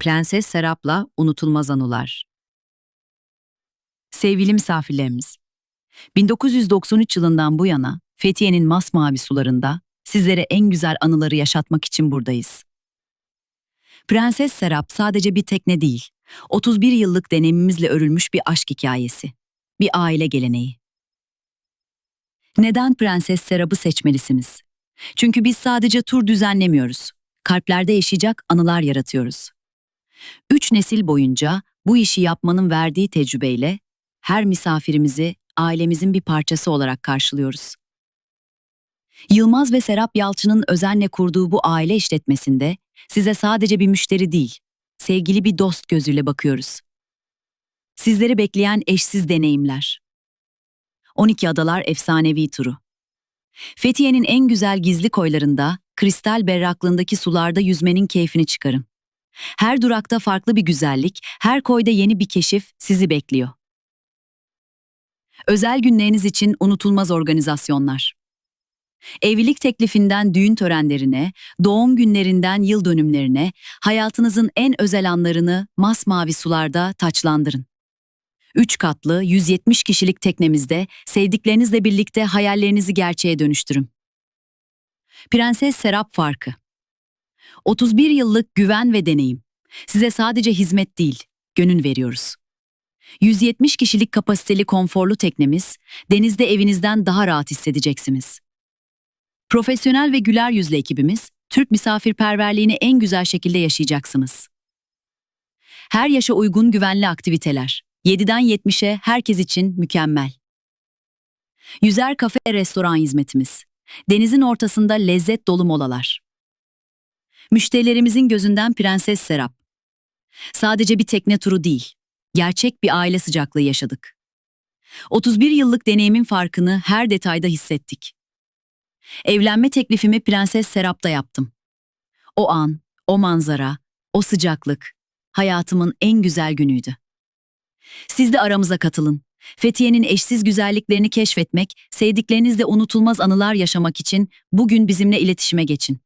Prenses Serap'la unutulmaz anılar. Sevgili misafirlerimiz, 1993 yılından bu yana Fethiye'nin masmavi sularında sizlere en güzel anıları yaşatmak için buradayız. Prenses Serap sadece bir tekne değil, 31 yıllık deneyimimizle örülmüş bir aşk hikayesi, bir aile geleneği. Neden Prenses Serap'ı seçmelisiniz? Çünkü biz sadece tur düzenlemiyoruz, kalplerde yaşayacak anılar yaratıyoruz. Üç nesil boyunca bu işi yapmanın verdiği tecrübeyle her misafirimizi ailemizin bir parçası olarak karşılıyoruz. Yılmaz ve Serap Yalçın'ın özenle kurduğu bu aile işletmesinde size sadece bir müşteri değil, sevgili bir dost gözüyle bakıyoruz. Sizleri bekleyen eşsiz deneyimler. 12 Adalar Efsanevi Turu. Fethiye'nin en güzel gizli koylarında, kristal berraklığındaki sularda yüzmenin keyfini çıkarın. Her durakta farklı bir güzellik, her koyda yeni bir keşif sizi bekliyor. Özel günleriniz için unutulmaz organizasyonlar. Evlilik teklifinden düğün törenlerine, doğum günlerinden yıl dönümlerine, hayatınızın en özel anlarını masmavi sularda taçlandırın. Üç katlı, 170 kişilik teknemizde sevdiklerinizle birlikte hayallerinizi gerçeğe dönüştürün. Prenses Serap Farkı 31 yıllık güven ve deneyim. Size sadece hizmet değil, gönül veriyoruz. 170 kişilik kapasiteli konforlu teknemiz, denizde evinizden daha rahat hissedeceksiniz. Profesyonel ve güler yüzlü ekibimiz, Türk misafirperverliğini en güzel şekilde yaşayacaksınız. Her yaşa uygun güvenli aktiviteler. 7'den 70'e herkes için mükemmel. Yüzer kafe restoran hizmetimiz. Denizin ortasında lezzet dolu molalar. Müşterilerimizin gözünden Prenses Serap. Sadece bir tekne turu değil, gerçek bir aile sıcaklığı yaşadık. 31 yıllık deneyimin farkını her detayda hissettik. Evlenme teklifimi Prenses Serap'ta yaptım. O an, o manzara, o sıcaklık hayatımın en güzel günüydü. Siz de aramıza katılın. Fethiye'nin eşsiz güzelliklerini keşfetmek, sevdiklerinizle unutulmaz anılar yaşamak için bugün bizimle iletişime geçin.